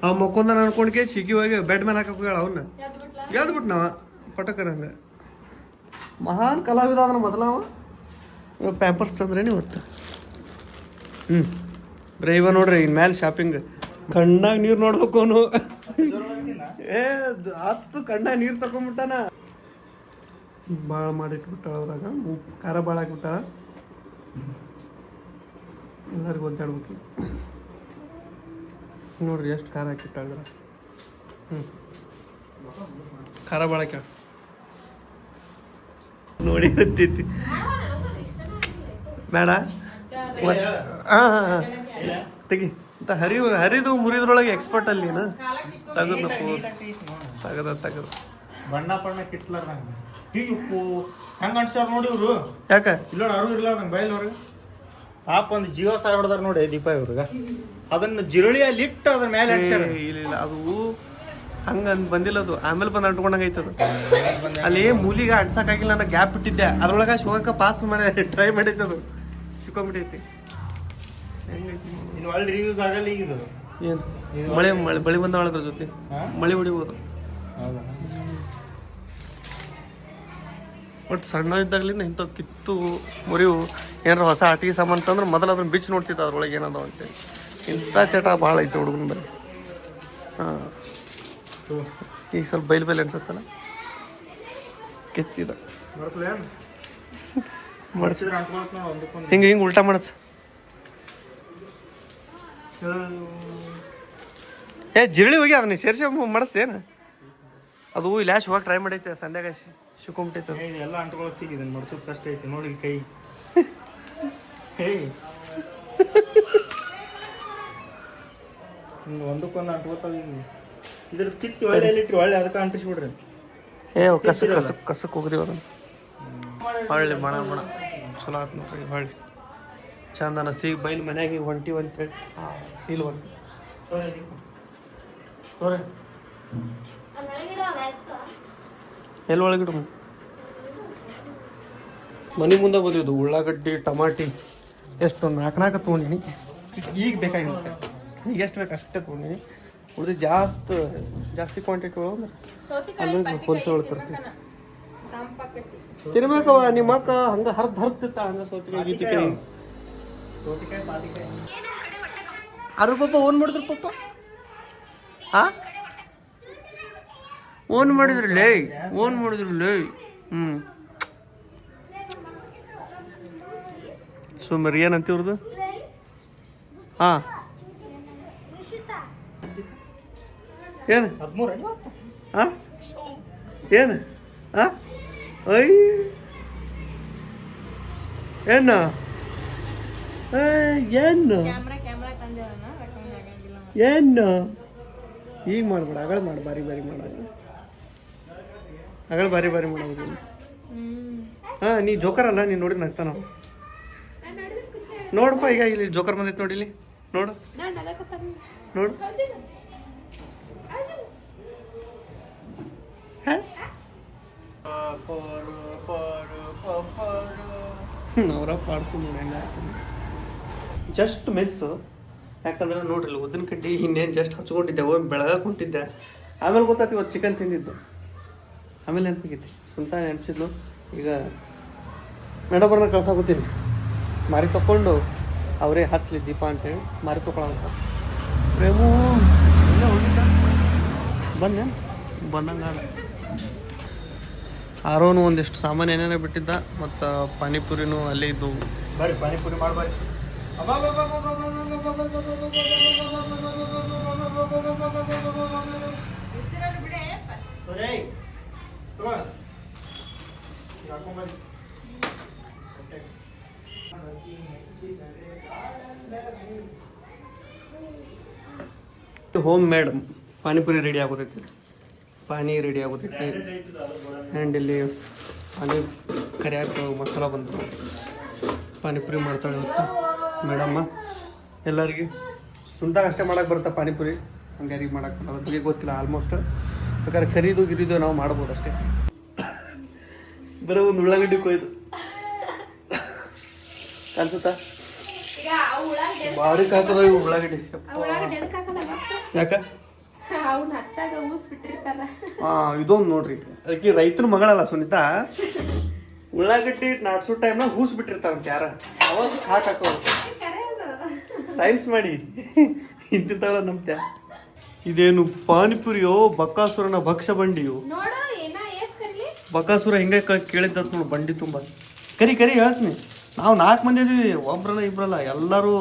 ಅವ ಮಕ್ಕೊಂದ ಅನ್ಕೊಂಡ್ಕೆ ಸಿಗಿ ಹೋಗಿ ಬೆಡ್ ಮೇಲೆ ಹಾಕಕ್ ಹೇಳ ಅವನ್ನ ಎದ್ಬಿಟ್ಟು ನಾವ ಪಟಕರ ಹಂಗ. ಮಹಾನ್ ಕಲಾವಿದ ಅದನ್ನ ಮೊದಲ ಅವ. ಪ್ಯಾಂಪರ್ಸ್ ತಂದ್ರೇನೆ ಇವತ್ತು? ಹ್ಞೂ ಬ್ರೈವ ಇವ ನೋಡ್ರಿ ಇನ್ ಮೇಲೆ ಶಾಪಿಂಗ್ ಕಣ್ಣಾಗ ನೀರು ನೋಡ್ಬೇಕು ಅವನು. ಏ ಹತ್ತು ಕಣ್ಣಾಗ ನೀರು ತಕೊಂಡ್ಬಿಟ್ಟಾನ ಭಾಳ ಮಾಡಿಟ್ಬಿಟ್ಟಾಳ ಅದ್ರಾಗ. ಉಪ್ಪು ಖಾರ ಭಾಳ ಹಾಕ್ಬಿಟ್ಟಾಳ ಎಲ್ಲರಿಗೂ ಒದ್ದಾಡ್ಬೇಕು. ನೋಡ್ರಿ ಎಷ್ಟು ಖಾರ ಹಾಕಿಟ್ಟಾಳ ಹ್ಞೂ ಖಾರ ಭಾಳ ಹಾಕ್ಯಾಳ. ನೋಡಿ ಹತ್ತೈತಿ ಬೇಡ. ಹಾಂ ಹಾಂ ಹಾಂ. ತೆಗಿ. ಅಂತ ಹರಿವು ಹರಿದು ಮುರಿದ್ರೊಳಗೆ ಎಕ್ಸ್ಪರ್ಟ್ ಅಲ್ಲಿ ಏನು? ತಗದು ತಗದು. ಬಣ್ಣ ಬಣ್ಣ ಬಣ್ಣ ಕಿತ್ಲಾರ್ದಂಗ ಉಪ್ಪು ಹೆಂಗ ಅನ್ಸ್ಯಾರ ನೋಡಿ ಇವ್ರು? ಯಾಕೆ? ಇಲ್ಲ ಅರು ಇರ್ಲಾರ್ದಂಗ ಬಯಲ್ವರ್ಗ ಪಾಪ ಒಂದು ಜೀವ ಸಾಯ ಹೊಡೆದಾರ ನೋಡಿ ದೀಪ ಇವ್ರಿಗ. ಅದನ್ನ ಜಿರಳಿಯಲ್ಲಿ ಇಟ್ಟು ಅದ್ರ ಮೇಲೆ ಅನ್ಸ್ಯಾರ ಇಲ್ಲ ಅದು ಹಂಗ ಅಂದ್ ಬಂದಿಲ್ಲ ಅದು. ಆಮೇಲೆ ಬಂದು ಅಂಟ್ಕೊಂಡಂಗ ಐತದು ಅಲ್ಲಿ ಮೂಲಿಗೆ ಅಂಟ್ಸಕ್ಕಾಗಿಲ್ಲ ನಾನು ಗ್ಯಾಪ್ ಇಟ್ಟಿದ್ದೆ. ಅದ್ರೊಳಗ ಶಿವಕ್ಕ ಪಾಸ್ ಮಾಡಿ ಟ್ರೈ ಮಾಡೈತೆ ಅದು ಸಿಕ್ಕೊಂಬಿಟ್ಟೈತಿ ಇದು ಒಳ್ಳೆ ರಿವ್ಯೂಸ್ ಆಗಲ್ಲ ಈಗ ಇದು ಏನು ಮಳೆ ಮಳೆ ಬಳಿ ಬಂದ ಅದ್ರ ಜೊತೆ. ಮಳೆ ಹೊಡಿಬೋದು. ಒಟ್ಟು ಸಣ್ಣ ಇದ್ದಾಗಲಿಂದ ಇಂಥವು ಕಿತ್ತು ಮುರಿವು ಏನಾರ ಹೊಸ ಆಟಿಗೆ ಸಾಮಾನು ತಂದ್ರೆ ಮೊದಲು ಅದನ್ನ ಬಿಚ್ಚಿ ನೋಡ್ತಿತ್ತು ಅದ್ರೊಳಗೆ ಏನದ ಅಂತೇಳಿ. ಇಂಥ ಚಟ ಭಾಳ ಐತೆ ಹುಡುಗನ ಬಳಿ ಹಾಂ. ಈಗ ಸ್ವಲ್ಪ ಬೈಲ್ ಬೈಲ್ ಅನ್ಸತ್ತಲ್ಲ? ಕೆತ್ತಿದ. ಹಿಂಗೆ ಹಿಂಗೆ ಉಲ್ಟಾ ಮಾಡಸ್. ಏ ಜಿರಳಿ ಹೋಗಿ ಅದನ್ನ ಸೇರ್ಸಿ ಮಾಡಿಸ್ತೇನು? ಅದು ಇಲ್ಲಿ ಯಾಶ್ ಹೋಗಿ ಟ್ರೈ ಮಾಡೈತೆ ಸಂಧ್ಯಾಗ ಶಿಕೊಂಬಿಟ್ಟೈತೆ ಎಲ್ಲ ಅಂಟ್ಕೊಳತ್ತೀಗ ಇದನ್ನ ಮಡ್ಸೋದ್ ಕಷ್ಟ ಐತಿ ನೋಡಿ ಕೈ. ಹೇಯ್ ಹಿಂಗೆ ಒಂದಕ್ಕೊಂದು ಅಂಟ್ಕೊತಾವ ಇದ್ರ ಕಿತ್ತಿ ಒಳ್ಳೆ ಎಲ್ಲಿಟ್ರಿ ಒಳ್ಳೆ ಅದಕ್ಕೆ ಅಂಟಿಸ್ಬಿಡ್ರಿ. ಏ ಕಸ ಕಸಕ್ ಕಸಕ್ ಕಸಕ್ ಹೋಗಿದೀವಿ ಅದನ್ನ ಹೊಳ್ಳಿ ಮಣ ಮಣ. ಚಲೋ ಆತ್ ನೋಡ್ರಿ ಹೊಳ್ಳಿ. ಚಂದ ಅನಸ್ತಿ ಈಗ ಬೈಲ್ ಮನ್ಯಾಗ ಈಗ ಹೊಂಟಿವಿ ಅಂತೇಳಿ ಫೀಲ್ ಒಂದು ತೋರೆ ಎಲ್ಲಿ ಒಳಗಿಡು ಮನೆ ಮುಂದೆ ಬಂದಿದ್ದು ಉಳ್ಳಾಗಡ್ಡಿ ಟಮಾಟಿ. ಎಷ್ಟು ನಾಲ್ಕು ನಾಲ್ಕು ತೊಗೊಂಡಿನಿ. ಈಗ ಬೇಕಾಗಿರುತ್ತೆ. ಈಗ ಎಷ್ಟು ಬೇಕು ಅಷ್ಟೇ ತೊಗೊಂಡಿನಿ. ಉಳಿದು ಜಾಸ್ತಿ ಜಾಸ್ತಿ ಕ್ವಾಂಟಿಟಿ ಒಳಗೆ ಅಲ್ಲಿ ಹೋಲ್ಸೇಲ್ ಒಳಗೆ ತರ್ತೀವಿ ತಿನ್ಬೇಕವ ನಿಮ್ಮ ಅಕ್ಕ ಹಂಗ ಹರ್ದು ಹರ್ತಿತ್ತ ಹಂಗ ಸೌತಿಕಾಯಿ ಗೀತಿಕಾಯಿ. ಅರು ಪಾಪ ಓನ್ ಮಾಡಿದ್ರು ಪಾಪ. ಆ? ಓನ್ ಮಾಡಿದ್ರು ಲೇ ಓನ್ ಮಾಡಿದ್ರು ಲೇ ಹ್ಮ್. ಸುಮ್ಮನೆ ಏನಂತ ಇವ್ರದ್ದು ಹಾ ಏನು? ಹಾಂ ಏನು? ಹಾಂ ಅಯ್ಯ. ಏನು? ಏನು? ಏನು? ಈಗ ಮಾಡ್ಬೇಡ ಅಗಳ ಮಾಡು ಬಾರಿ ಬಾರಿ ಮಾಡೋದು ಅಗಳ ಬಾರಿ ಬಾರಿ ಮಾಡೋದು ಹಾ ನೀ ಜೋಕರ್ ಅಲ್ಲ ನೀನು ನೋಡಿ ನಗ್ತಾನ. ನೋಡಪ್ಪ ಈಗ ಇಲ್ಲಿ ಜೋಕರ್ ಬಂದೈತೆ ನೋಡಿ ಇಲ್ಲಿ. ನೋಡು. ನೋಡು. ಹಾ? ಅವರ ಪಾಡ್ಸು ನೋಡಿ ಹೆಂಗ ಜಸ್ಟ್ ಮಿಸ್ ಯಾಕಂದ್ರೆ ನೋಡ್ರಿ ಉದ್ದಿನ ಕಡ್ಡಿ ಇನ್ನೇನು ಜಸ್ಟ್ ಹಚ್ಕೊಂಡಿದ್ದೆ ಹೋಗಿ ಬೆಳಗಾಕ್ ಹೊಂಟಿದ್ದೆ ಆಮೇಲೆ ಗೊತ್ತಾಯ್ತು ಇವತ್ತು ಚಿಕನ್ ತಿಂದಿದ್ದು. ಆಮೇಲೆ ನೆನಪಿಗಿತ್ತು. ಸುಂತ ನೆನಪಿಸಿದ್ಲು ಈಗ ನಡಬರ್ನ ಕಳ್ಸಾಕೋತೀನಿ. ಮಾರಿ ತಕೊಂಡು ಅವರೇ ಹಚ್ಚಲಿ ದೀಪ ಅಂತೇಳಿ ಮಾರಿ ತಗೊಳಂತ ಪ್ರೇಮು ಬಂದೆ ಬಂದಂಗಾದ. ಆರೋನು ಒಂದಿಷ್ಟು ಸಾಮಾನು ಏನೇನೋ ಬಿಟ್ಟಿದ್ದ, ಮತ್ತು ಪಾನಿಪುರಿನೂ ಅಲ್ಲೇ ಇದ್ದವು. ಬರ್ರಿ, ಪಾನಿಪುರಿ ಮಾಡ್ಬಾರಿ ಹೋಮ್ ಮೇಡ್ ಪಾನಿಪುರಿ ರೆಡಿ ಆಗುತ್ತೈತಿ ಪಾನಿ ರೆಡಿ ಆಗುತ್ತೈತಿ ಆ್ಯಂಡ್ ಇಲ್ಲಿ ಪಾನಿ ಕರಿಯಾಕ ಮಸಾಲ ಬಂತು. ಪಾನಿಪುರಿ ಮಾಡ್ತಾಳೆ ಇವತ್ತು ಮೇಡಮ್ಮ. ಎಲ್ಲರಿಗೆ. ಸುಂದಾಗ ಅಷ್ಟೇ ಮಾಡಕ್ಕೆ ಬರುತ್ತೆ ಪಾನಿಪುರಿ? ಹಂಗಾರಿಗೆ ಮಾಡಕ್ಕೆ ಅದ್ರ ಬಗ್ಗೆ ಗೊತ್ತಿಲ್ಲ ಆಲ್ಮೋಸ್ಟ್ ಬೇಕಾದ್ರೆ ಖರೀದು ಗಿರಿದು ನಾವು ಮಾಡ್ಬೋದು ಅಷ್ಟೇ. ಬರೋ ಒಂದು ಉಳ್ಳಾಗಡ್ಡಿ ಕೊಯ್ದು. ಕಾಣಿಸುತ್ತಾ? ಬಾರಿ ಕಾಕದ ಇವು ಉಳ್ಳಾಗಡ್ಡಿ. ಯಾಕೆ? ಹಾ ಇದೊಂದು ನೋಡ್ರಿ. ಅದಕ್ಕೆ ರೈತರು ಮಗಳಲ್ಲ ಸುನಿತಾ. ಉಳ್ಳಾಗಡ್ಡಿ ನಾಟ್ಸೋ ಟೈಮ್ನಾಗ ಹೂಸ್ ಬಿಟ್ಟಿರ್ತಾರಂತ ಯಾರ? ಅವಾಗ ಹಾಕಿ ಹಾಕೋ ಸೈನ್ಸ್ ಮಾಡಿ. ಇಂತಿಂತವ ನಂಬ್ತ್ಯಾ? ಇದೇನು ಪಾನಿಪುರಿಯೋ ಬಕಾಸುರನ ಭಕ್ಷ ಬಂಡಿಯೋ? ಬಕಾಸುರ ಹಿಂಗೆ ಕೇಳಿದ್ದ ನೋಡು ಬಂಡಿ ತುಂಬ. ಕರಿ ಕರಿ ಹೇಳ್ತೀನಿ. ನಾವು ನಾಲ್ಕು ಮಂದಿ ಇದೀವಿ ಒಬ್ರಲ್ಲ ಇಬ್ರಲ್ಲ ಎಲ್ಲರೂ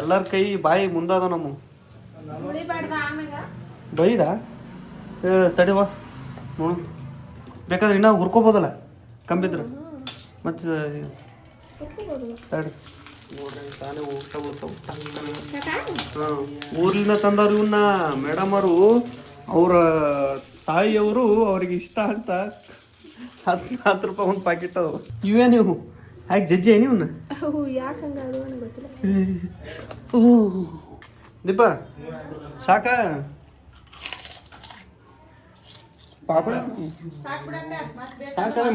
ಎಲ್ಲರ ಕೈ ಬಾಯಿ ಮುಂದಾದ ನಮ್ಮ. ಬೈದ? ತಡಿವಾ ನೋಡು. ಬೇಕಾದ್ರೆ ಇನ್ನೂ ಹುರ್ಕೋಬೋದಲ್ಲ? ಕಂಬಿದ್ರೆ. ಮತ್ತೆ ತಡಿ ನೋಡ್ರಿ ತಾನೇ ಊರ್ಲಿಂದ ತಂದವ್ರು ಇವನ್ನ ಮೇಡಮ್ ಅವರು ಅವ್ರ ತಾಯಿಯವರು ಅವ್ರಿಗೆ ಇಷ್ಟ ಅಂತ ಹತ್ತು ಹತ್ತು ರೂಪಾಯಿ ಒಂದು ಪ್ಯಾಕೆಟ್ ಅದಾವ. ಇವೇ ನೀವು? ಯಾಕೆ ಜಜ್ಜಿ ಏನು ಇವನ್ನ ಓ ದೀಪ ಸಾಕ? ಪಾಪಡ?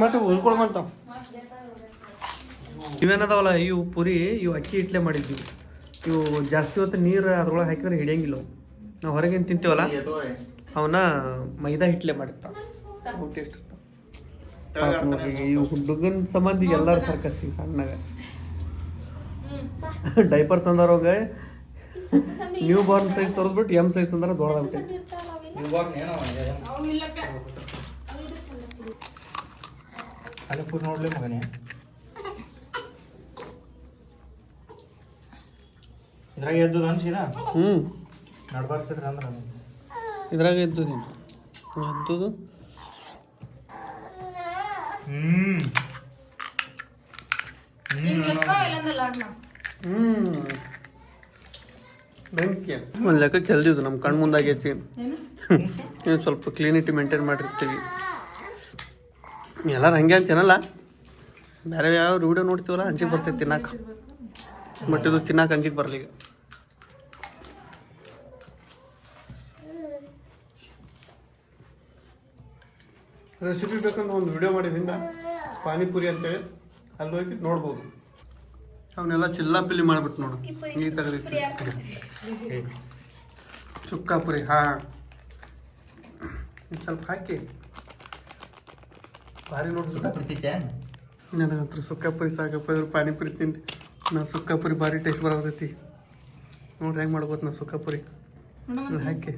ಮತ್ತೆ ಇವೇನದಾವಲ್ಲ ಇವು ಪುರಿ ಇವು ಅಕ್ಕಿ ಇಟ್ಲೆ ಮಾಡಿದ್ವಿ. ಇವು ಜಾಸ್ತಿ ಹೊತ್ತು ನೀರು ಅದ್ರೊಳಗೆ ಹಾಕಿದ್ರೆ ಹಿಡಿಯಂಗಿಲ್ಲ ನಾವು ಹೊರಗೆ ತಿಂತೀವಲ್ಲ ಅವನ್ನ ಮೈದಾ ಹಿಟ್ಲೆ ಮಾಡಿರ್ತಾವ. ಟೇಸ್ಟ್ ಇವು ಹುಡುಗನ ಸಂಬಂಧಿ ಎಲ್ಲಾರು ಸರ್ಕಸ್ ಸಣ್ಣಗ. ಡೈಪರ್ ತಂದವ್ರೋಗ ನ್ಯೂ ಬಾರ್ನ್ ಸೈಜ್ ತೋರಿಸ್ಬಿಟ್ಟು ಎಂ ಸೈಜ್ ತಂದ್ರೆ ದೊಡ್ಡದಾಗ್ತೈತಿ ಅಲ್ಲಿ ಪೂರ್ ನೋಡ್ಲಿ ಮಗನೇ. ಇದ್ರಾಗ ಎದ್ದು ಅನ್ಸಿದ ಹ್ಞೂ ನಡ್ಬಾರ್ತಿದ್ರಿ ಅಂದ್ರೆ ಇದ್ರಾಗ ಎದ್ದು ನೀನು. ಎದ್ದುದು. ಹ್ಮ್. ಹ್ಞೂ ಬೆಂಕಿ ಒಂದು ಲೆಕ್ಕ ಕೆಲ್ದಿದ್ದು ನಮ್ಮ ಕಣ್ಣು ಮುಂದಾಗೈತಿ. ಏನು? ಸ್ವಲ್ಪ ಕ್ಲೀನಿಟಿ ಮೇಂಟೈನ್ ಮಾಡಿರ್ತೀವಿ. ಎಲ್ಲರೂ ಹಂಗೆ ಅಂತೇನಲ್ಲ? ಬೇರೆ ಯಾವ ವಿಡಿಯೋ ನೋಡ್ತೀವಲ್ಲ ಅಂಜಿಗೆ ಬರ್ತೈತಿ ತಿನ್ನಕ್ಕೆ ಬಟ್ ಇದು ತಿನ್ನಕ್ಕೆ ಅಂಜಿಗೆ ಬರಲಿ ಈಗ. ರೆಸಿಪಿ ಬೇಕಂದ್ರೆ ಒಂದು ವಿಡಿಯೋ ಮಾಡಿದ್ರಿಂದ ಪಾನಿಪುರಿ ಅಂತೇಳಿ ಅಲ್ಲಿ ಹೋಗಿ ನೋಡ್ಬೋದು. ಅವನ್ನೆಲ್ಲ ಚಿಲ್ಲಾಪಿಲ್ಲಿ ಮಾಡ್ಬಿಟ್ಟು ನೋಡು. ನೀ ತೆಗೆದಿತ್ತು ಚುಕ್ಕಾಪುರಿ ಹಾಂ. ಸ್ವಲ್ಪ ಹಾಕಿ. ಭಾರಿ ನೋಡ್ತದ ಬರ್ತಿದ್ದೆ ಸುಕ್ಕ ಸುಕ್ಕಾಪುರಿ ಸಾಕಪ್ಪ ಇವ್ರು ಪಾನಿಪುರಿ ತಿಂದು ನಾ ಸುಕ್ಕಾಪುರಿ ಭಾರಿ ಟೇಸ್ಟ್ ಬರತೈತಿ. ನೋಡ್ರಿ ಹೆಂಗೆ ಮಾಡ್ಬೋದು ನಾ ಸುಕ್ಕಾಪುರಿ ಪುರಿ. ಹಾಕಿ.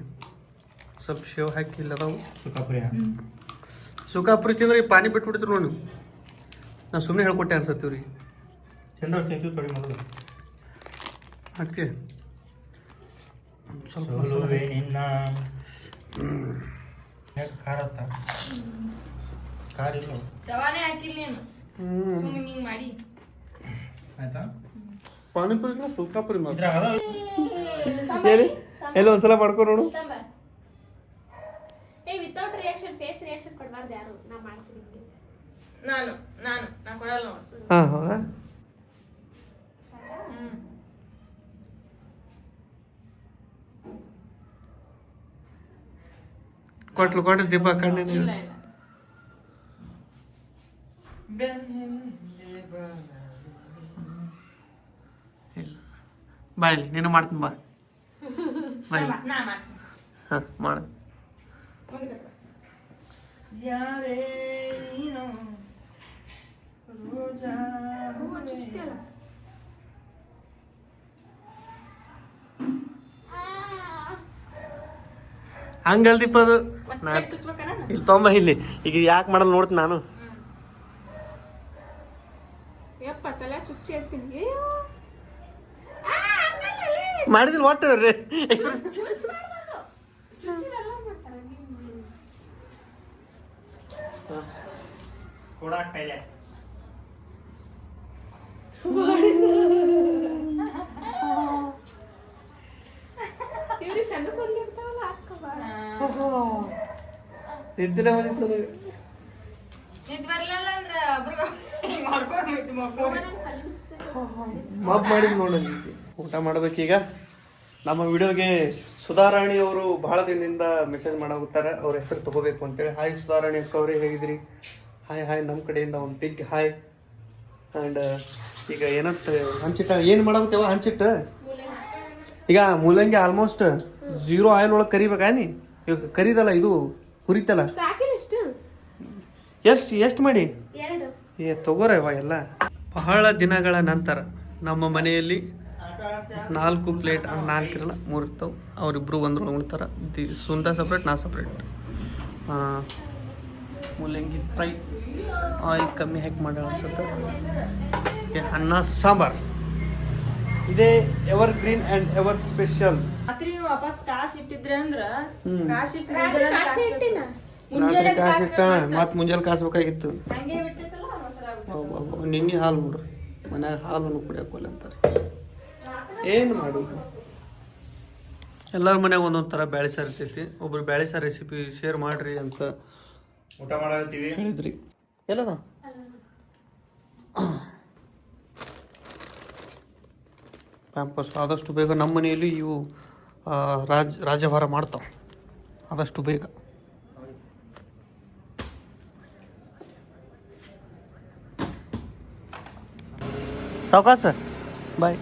ಸ್ವಲ್ಪ ಶೇವ್ ಹಾಕಿ ಇಲ್ಲ ಅದಾವು ಸುಖಾಪುರಿ ಸುಕ್ಕಾಪುರಿ ತಿಂದ್ರೆ ಈ ಪಾನಿ ಬಿಟ್ಬಿಡ್ತೀರಿ ನೋಡಿ. ನಾ ಸುಮ್ಮನೆ ಹೇಳ್ಕೊಟ್ಟೆ ಅನ್ಸತ್ತೀವ್ರಿ ಚಂದ್ರ ತಿಂತು ತೊಡಿ ಮೊದಲು ಅದಕ್ಕೆ ಸ್ವಲ್ಪ ನಿನ್ನ ಖಾರ ಖಾರ ಇಲ್ಲ ಶವಾನೆ ಹಾಕಿಲ್ಲ ನೀನು ಹ್ಞೂ ಸುಮ್ಮನೆ ಹಿಂಗ್ ಮಾಡಿ ಆಯ್ತಾ ಪಾನಿಪುರಿನ ಸುಲ್ಕಾಪುರಿ ಮಾತ್ರ ಹೇಳಿ ಎಲ್ಲಿ ಒಂದ್ಸಲ ಮಾಡ್ಕೊಂಡು ನೋಡು ಏ ವಿತೌಟ್ ರಿಯಾಕ್ಷನ್ ಫೇಸ್ ರಿಯಾಕ್ಷನ್ ಕೊಡಬಾರ್ದು ಯಾರು ನಾ ಮಾಡ್ತೀನಿ ನಿಮ್ಗೆ. ನಾನು ನಾನು ನಾ ಕೊಡಲ್ಲ ನೋಡು ಹಾಂ ಹೌದಾ ಹ್ಮ್ ಕೊಟ್ಲು ಕೊಟ್ಟು ದೀಪ ಕಣ್ಣಿನ ಬಾಯಿಲಿ ನೀನು ಮಾಡ್ತೀನಿ ಬಾ. ಬಾಯಿಲಿ ಹಾಂ ಮಾಡ. ಮುಂದೆ ಯಾರೇ ನೀನು ರೋಜಾ ಹಂಗಲ್ ದೀಪ ಅದು ನಾ ಇಲ್ಲಿ ತೊಂಬ ಇಲ್ಲಿ. ಈಗ ಯಾಕೆ ಮಾಡಲ್ಲ ನೋಡ್ತೀನಿ ನಾನು. ಮಾಡಿದಿಲ್ಲ ತಲೆ ಚುಚ್ಚಿ ಹೇಳ್ತೀನಿ. ಅಯ್ಯೋ. ಆ, ಹಂಗಲ್ಲಲೇ. ಮಾಡಿದ್ರೆ ಒಟ್ಟು ಎಕ್ಸ್ಪ್ರೆಸ್ ಚುಚ್ಚಿರಲ್ಲ ಮಾಡ್ತಾರೆ ನೀವು. ಕೊಡಾಕ್ ಕೈಲೆ ಇವ್ರಿಗೆ ಸಣ್ಣ ಬಂದಿರ್ತಾವಲ್ಲ ಅಕ್ಕ ಬಾ ನಿದ್ದಿನ ಬಂದಿತ್ತು ನನಗೆ ಮಾಪ್ ಮಾಡಿದ್ ನೋಡಿ ಊಟ ಮಾಡ್ಬೇಕೀಗ. ನಮ್ಮ ವಿಡಿಯೋಗೆ ಸುಧಾರಾಣಿ ಅವರು ಬಹಳ ದಿನದಿಂದ ಮೆಸೇಜ್ ಮಾಡೋಗುತ್ತಾರೆ ಅವ್ರ ಹೆಸರು ತಗೋಬೇಕು ಅಂತೇಳಿ. ಹಾಯ್ ಸುಧಾರಾಣಿ ಅಕ್ಕ ಅವ್ರೆ ಹೇಗಿದ್ರಿ ಹಾಯ್ ಹಾಯ್ ನಮ್ಮ ಕಡೆಯಿಂದ ಒಂದು ಬಿಗ್ ಹಾಯ್ ಆ್ಯಂಡ್ ಈಗ ಏನಂತ ಹಂಚಿಟ್ಟ ಏನು ಮಾಡಬೇಕವ ಹಂಚಿಟ್ಟ? ಈಗ ಮೂಲಂಗಿ ಆಲ್ಮೋಸ್ಟ್ ಜೀರೋ ಆಯಿಲ್ ಒಳಗೆ ಕರಿಬೇಕಾ ನೀ ಈಗ ಕರಿದಲ್ಲ ಇದು? ಹುರಿತಲ್ಲ? ಸಾಕಿನ ಎಷ್ಟು ಎಷ್ಟು ಎಷ್ಟು ಮಾಡಿ? ಎರಡು. ಏ ತಗೋರವ ಎಲ್ಲ. ಬಹಳ ದಿನಗಳ ನಂತರ ನಮ್ಮ ಮನೆಯಲ್ಲಿ ನಾಲ್ಕು ಪ್ಲೇಟ್ ನಾಲ್ಕು ಇರಲ್ಲ ಮೂರು ಇರ್ತಾವೆ. ಅವರಿಬ್ಬರು ಒಂದ್ರೊಳಗೆ ಉಣ್ತಾರ. ದಿ ಸುಂದ ಸಪ್ರೇಟ್ ನಾ ಸಪ್ರೇಟ್ ಮೂಲಂಗಿ ಫ್ರೈ. ಆಯಿಲ್ ಕಮ್ಮಿ ಹಾಕಿ ಮಾಡ ಅನ್ಸುತ್ತೆ. ಅನ್ನ ಸಾಂಬಾರ್. ಇದೇ ever green and ever special ವಾಪಸ್ ಕಾಶ್ ಇಟ್ಟಿದ್ರೆ ಅಂದ್ರ. ಕಾಶ್ ಇಟ್ಟು ಮುಂಜಾನೆ ಕಾಶಿ ಇಟ್ಟಿನ? ರಾತ್ರಿ ಕಾಸು ಇಟ್ಟ ಮತ್ತೆ ಮುಂಜಾನೆ ಕಾಸ್ಬೇಕಾಗಿತ್ತು ಹಂಗೆ ಬಿಟ್ಟಿರ್ತಲ್ಲ ಮೊಸರಾಗ್ಬಿಟ್ಟು ನಿನ್ನೆ ಹಾಲು ನೋಡ್ರಿ. ಮನ್ಯಾಗ ಹಾಲು ಕುಡಿಯೋಕೋಲ್ಲ ಅಂತಾರೆ. ಏನು ಮಾಡೋದು? ಎಲ್ಲರ ಮನ್ಯಾಗ ಒಂದೊಂದು ಥರ ಬ್ಯಾಳೆ ಸಾರು ಇರ್ತೈತಿ. ಒಬ್ರು ಬ್ಯಾಳೆ ಸಾರು ರೆಸಿಪಿ ಶೇರ್ ಮಾಡ್ರಿ ಅಂತ ಊಟ ಮಾಡತ್ತೀವಿ ಹೇಳಿದ್ರಿ. ಎಲ್ಲದ? ಪ್ಯಾಂಪರ್ಸ್ ಆದಷ್ಟು ಬೇಗ ನಮ್ಮ ಮನೆಯಲ್ಲಿ ಇವು ರಾಜ್ ರಾಜ್ಯಭಾರ ಮಾಡ್ತಾವೆ. ಆದಷ್ಟು ಬೇಗ. ಸಾವಕಾಶ ಬಾಯ್.